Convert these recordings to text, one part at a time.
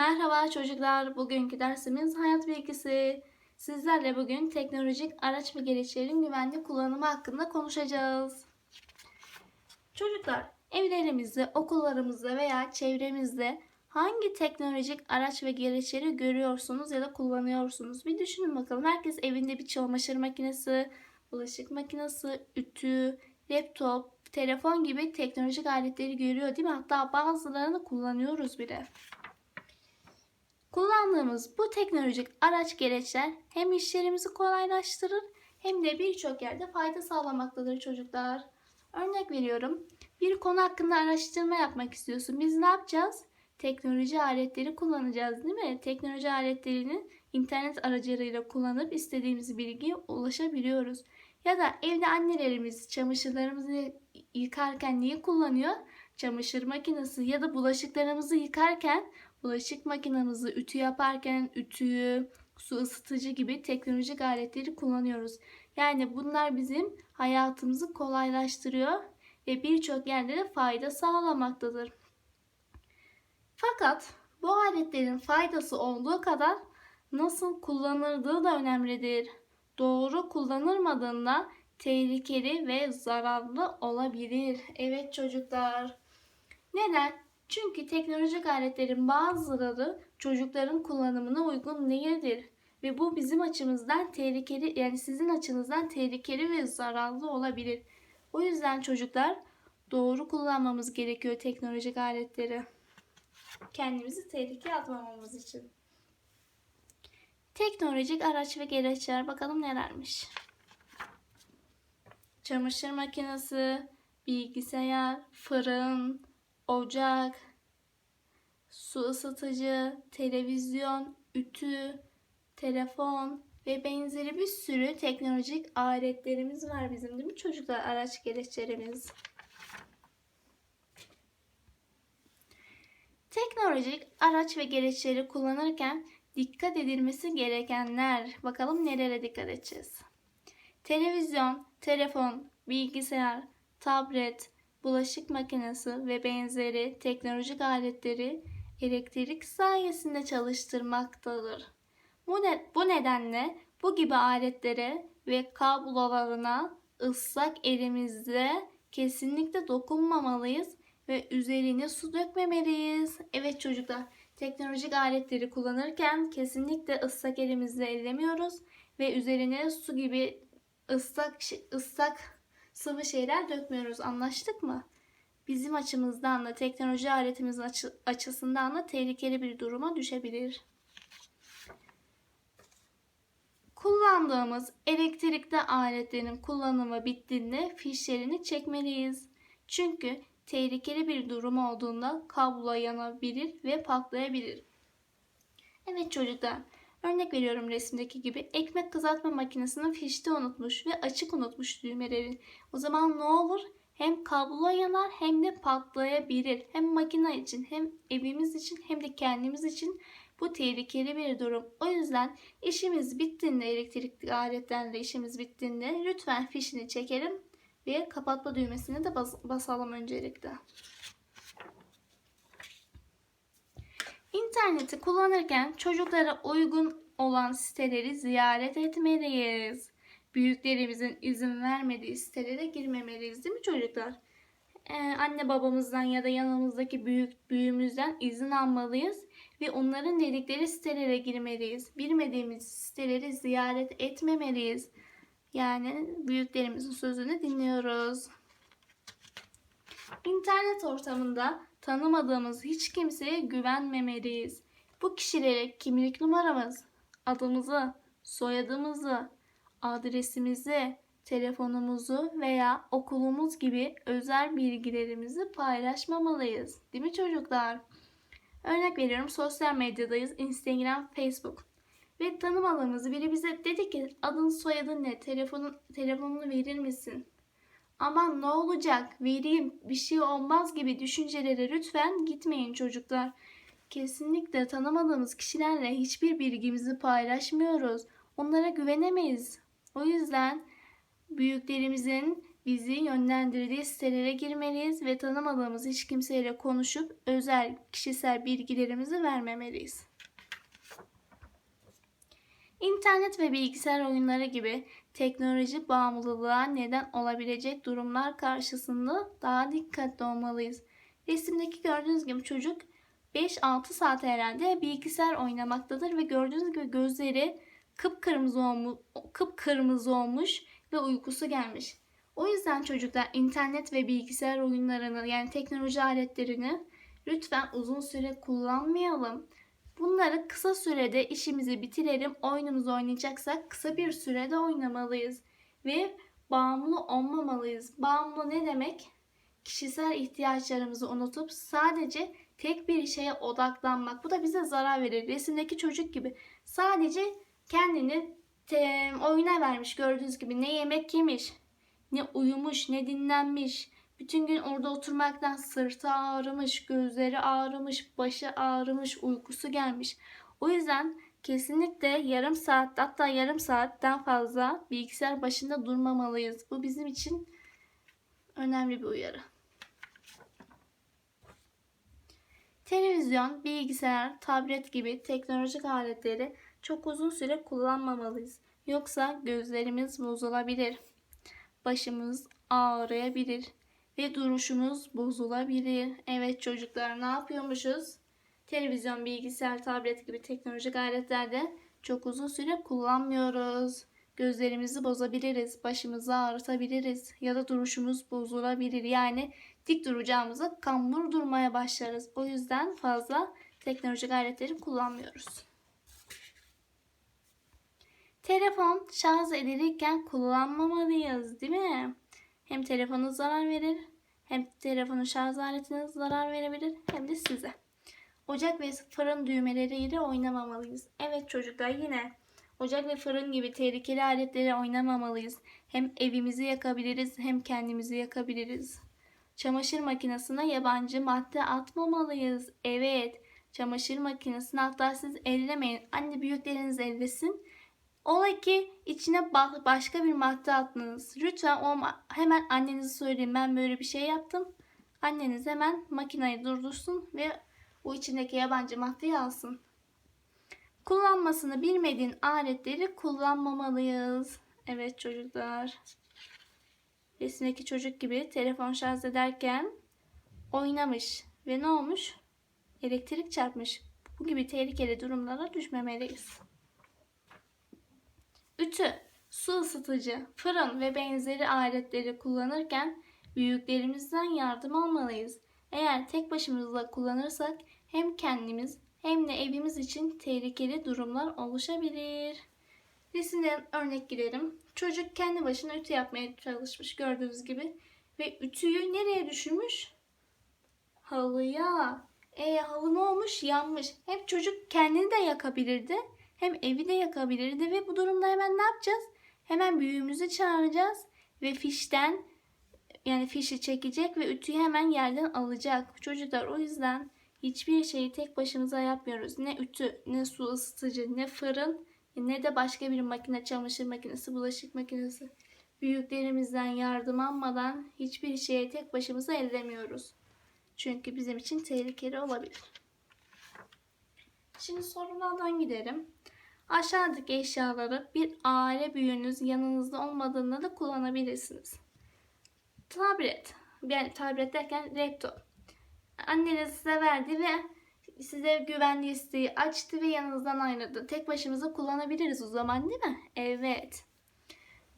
Merhaba çocuklar. Bugünkü dersimiz hayat bilgisi. Sizlerle bugün teknolojik araç ve gereçlerin güvenli kullanımı hakkında konuşacağız. Çocuklar, evlerimizde, okullarımızda veya çevremizde hangi teknolojik araç ve gereçleri görüyorsunuz ya da kullanıyorsunuz? Bir düşünün bakalım. Herkes evinde bir çamaşır makinesi, bulaşık makinesi, ütü, laptop, telefon gibi teknolojik aletleri görüyor değil mi? Hatta bazılarını kullanıyoruz bile. Kullandığımız bu teknolojik araç gereçler hem işlerimizi kolaylaştırır hem de birçok yerde fayda sağlamaktadır çocuklar. Örnek veriyorum. Bir konu hakkında araştırma yapmak istiyorsun. Biz ne yapacağız? Teknoloji aletleri kullanacağız değil mi? Teknoloji aletlerini internet aracılığıyla kullanıp istediğimiz bilgiye ulaşabiliyoruz. Ya da evde annelerimiz çamaşırlarımızı yıkarken neyi kullanıyor? Çamaşır makinesi ya da bulaşıklarımızı yıkarken bulaşık makinamızı ütü yaparken ütüyü, su ısıtıcı gibi teknolojik aletleri kullanıyoruz. Yani bunlar bizim hayatımızı kolaylaştırıyor ve birçok yerde de fayda sağlamaktadır. Fakat bu aletlerin faydası olduğu kadar nasıl kullanıldığı da önemlidir. Doğru kullanılmadığında tehlikeli ve zararlı olabilir. Evet çocuklar. Neden? Çünkü teknolojik aletlerin bazıları çocukların kullanımına uygun değildir. Ve bu bizim açımızdan tehlikeli yani sizin açınızdan tehlikeli ve zararlı olabilir. O yüzden çocuklar doğru kullanmamız gerekiyor teknolojik aletleri. Kendimizi tehlikeye atmamamız için. Teknolojik araç ve gereçler bakalım nelermiş. Çamaşır makinesi, bilgisayar, fırın, ocak, su ısıtıcı, televizyon, ütü, telefon ve benzeri bir sürü teknolojik aletlerimiz var bizim değil mi çocuklar? Araç gereçlerimiz. Teknolojik araç ve gereçleri kullanırken dikkat edilmesi gerekenler. Bakalım nerelere dikkat edeceğiz. Televizyon, telefon, bilgisayar, tablet, bulaşık makinesi ve benzeri teknolojik aletleri elektrik sayesinde çalıştırmaktadır. Bu, ne, bu nedenle bu gibi aletlere ve kablolarına ıslak elimizle kesinlikle dokunmamalıyız ve üzerine su dökmemeliyiz. Evet çocuklar, teknolojik aletleri kullanırken kesinlikle ıslak elimizle ellemiyoruz ve üzerine su gibi ıslak ıslak sıvı şeyler dökmüyoruz. Anlaştık mı? Bizim açımızdan da teknoloji aletimizin açı, açısından da tehlikeli bir duruma düşebilir. Kullandığımız elektrikli aletlerin kullanımı bittiğinde fişlerini çekmeliyiz. Çünkü tehlikeli bir durum olduğunda kablo yanabilir ve patlayabilir. Evet çocuklar, örnek veriyorum resimdeki gibi ekmek kızartma makinesinin fişte unutmuş ve açık unutmuş düğmeleri. O zaman ne olur? Hem kablo yanar hem de patlayabilir. Hem makine için hem evimiz için hem de kendimiz için bu tehlikeli bir durum. O yüzden işimiz bittiğinde elektrikli aletlerle işimiz bittiğinde lütfen fişini çekelim ve kapatma düğmesini de bas basalım öncelikle. İnterneti kullanırken çocuklara uygun olan siteleri ziyaret etmeliyiz. Büyüklerimizin izin vermediği sitelere girmemeliyiz değil mi çocuklar? Ee, anne babamızdan ya da yanımızdaki büyük büyüğümüzden izin almalıyız ve onların dedikleri sitelere girmeliyiz. Bilmediğimiz siteleri ziyaret etmemeliyiz. Yani büyüklerimizin sözünü dinliyoruz. İnternet ortamında tanımadığımız hiç kimseye güvenmemeliyiz. Bu kişilere kimlik numaramız, adımızı, soyadımızı, adresimizi, telefonumuzu veya okulumuz gibi özel bilgilerimizi paylaşmamalıyız. Değil mi çocuklar? Örnek veriyorum sosyal medyadayız. Instagram, Facebook. Ve tanımadığımız biri bize dedi ki adın soyadın ne? Telefonun, telefonunu verir misin? Aman ne olacak? Vereyim bir şey olmaz gibi düşüncelere lütfen gitmeyin çocuklar. Kesinlikle tanımadığımız kişilerle hiçbir bilgimizi paylaşmıyoruz. Onlara güvenemeyiz. O yüzden büyüklerimizin bizi yönlendirdiği sitelere girmeliyiz ve tanımadığımız hiç kimseyle konuşup özel kişisel bilgilerimizi vermemeliyiz. İnternet ve bilgisayar oyunları gibi teknoloji bağımlılığa neden olabilecek durumlar karşısında daha dikkatli olmalıyız. Resimdeki gördüğünüz gibi çocuk 5-6 saat herhalde bilgisayar oynamaktadır ve gördüğünüz gibi gözleri kıpkırmızı olmuş, kıpkırmızı olmuş ve uykusu gelmiş. O yüzden çocuklar internet ve bilgisayar oyunlarını yani teknoloji aletlerini lütfen uzun süre kullanmayalım. Bunları kısa sürede işimizi bitirelim. Oyunumuzu oynayacaksak kısa bir sürede oynamalıyız. Ve bağımlı olmamalıyız. Bağımlı ne demek? Kişisel ihtiyaçlarımızı unutup sadece tek bir şeye odaklanmak. Bu da bize zarar verir. Resimdeki çocuk gibi. Sadece kendini oyuna vermiş gördüğünüz gibi. Ne yemek yemiş, ne uyumuş, ne dinlenmiş. Bütün gün orada oturmaktan sırtı ağrımış, gözleri ağrımış, başı ağrımış, uykusu gelmiş. O yüzden kesinlikle yarım saat hatta yarım saatten fazla bilgisayar başında durmamalıyız. Bu bizim için önemli bir uyarı. Televizyon, bilgisayar, tablet gibi teknolojik aletleri çok uzun süre kullanmamalıyız. Yoksa gözlerimiz bozulabilir. Başımız ağrıyabilir ve duruşumuz bozulabilir. Evet çocuklar ne yapıyormuşuz? Televizyon, bilgisayar, tablet gibi teknolojik aletlerde çok uzun süre kullanmıyoruz. Gözlerimizi bozabiliriz, başımızı ağrıtabiliriz ya da duruşumuz bozulabilir. Yani dik duracağımıza kambur durmaya başlarız. O yüzden fazla teknolojik aletleri kullanmıyoruz. Telefon şarj edilirken kullanmamalıyız değil mi? Hem telefonu zarar verir, hem telefonun şarj aletine zarar verebilir, hem de size. Ocak ve fırın düğmeleriyle oynamamalıyız. Evet çocuklar yine ocak ve fırın gibi tehlikeli aletleri oynamamalıyız. Hem evimizi yakabiliriz, hem kendimizi yakabiliriz. Çamaşır makinesine yabancı madde atmamalıyız. Evet, çamaşır makinesine hatta siz ellemeyin. Anne büyükleriniz ellesin. Ola ki içine ba- başka bir madde attınız. Lütfen o hemen annenize söyleyin ben böyle bir şey yaptım. Anneniz hemen makineyi durdursun ve o içindeki yabancı maddeyi alsın. Kullanmasını bilmediğin aletleri kullanmamalıyız. Evet çocuklar. Resimdeki çocuk gibi telefon şarj ederken oynamış ve ne olmuş? Elektrik çarpmış. Bu gibi tehlikeli durumlara düşmemeliyiz. Ütü, su ısıtıcı, fırın ve benzeri aletleri kullanırken büyüklerimizden yardım almalıyız. Eğer tek başımıza kullanırsak hem kendimiz hem de evimiz için tehlikeli durumlar oluşabilir. Resimden örnek girelim. Çocuk kendi başına ütü yapmaya çalışmış gördüğünüz gibi. Ve ütüyü nereye düşürmüş? Halıya. E halı ne olmuş? Yanmış. Hem çocuk kendini de yakabilirdi. Hem evi de yakabilirdi. Ve bu durumda hemen ne yapacağız? Hemen büyüğümüzü çağıracağız. Ve fişten yani fişi çekecek ve ütüyü hemen yerden alacak. Çocuklar o yüzden hiçbir şeyi tek başımıza yapmıyoruz. Ne ütü, ne su ısıtıcı, ne fırın, ne de başka bir makine, çamaşır makinesi, bulaşık makinesi. Büyüklerimizden yardım almadan hiçbir şeye tek başımıza ellemiyoruz. Çünkü bizim için tehlikeli olabilir. Şimdi sorulardan gidelim. Aşağıdaki eşyaları bir aile büyüğünüz yanınızda olmadığında da kullanabilirsiniz. Tablet. Yani tablet derken laptop. Anneniz size verdi ve size güvenli isteği açtı ve yanınızdan ayrıldı. Tek başımıza kullanabiliriz o zaman değil mi? Evet.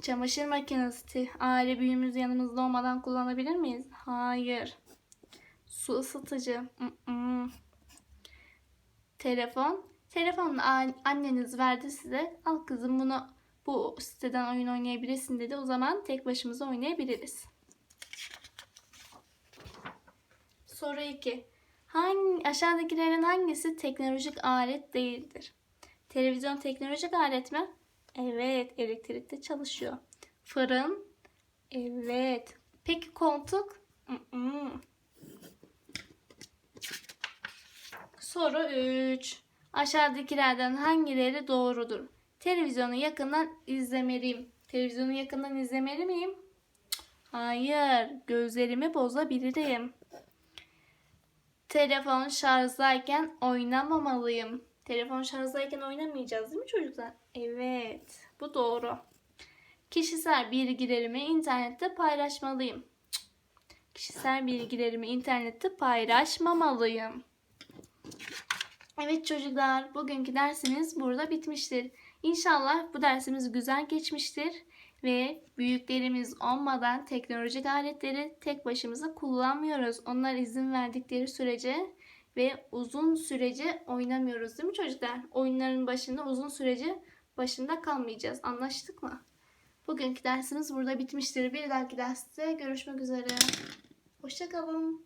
Çamaşır makinesi aile büyüğümüz yanımızda olmadan kullanabilir miyiz? Hayır. Su ısıtıcı. Mm-mm. Telefon. Telefonla anneniz verdi size. Al kızım bunu bu siteden oyun oynayabilirsin dedi. O zaman tek başımıza oynayabiliriz. Soru 2. Hangi, aşağıdakilerin hangisi teknolojik alet değildir? Televizyon teknolojik alet mi? Evet, elektrikte çalışıyor. Fırın? Evet. Peki koltuk? Mm-mm. Soru 3. Aşağıdakilerden hangileri doğrudur? Televizyonu yakından izlemeliyim. Televizyonu yakından izlemeli miyim? Hayır, gözlerimi bozabilirim. Telefon şarjdayken oynamamalıyım. Telefon şarjdayken oynamayacağız değil mi çocuklar? Evet, bu doğru. Kişisel bilgilerimi internette paylaşmalıyım. Kişisel bilgilerimi internette paylaşmamalıyım. Evet çocuklar, bugünkü dersimiz burada bitmiştir. İnşallah bu dersimiz güzel geçmiştir ve büyüklerimiz olmadan teknolojik aletleri tek başımıza kullanmıyoruz. Onlar izin verdikleri sürece ve uzun sürece oynamıyoruz değil mi çocuklar? Oyunların başında uzun sürece başında kalmayacağız. Anlaştık mı? Bugünkü dersimiz burada bitmiştir. Bir dahaki derste görüşmek üzere. Hoşçakalın.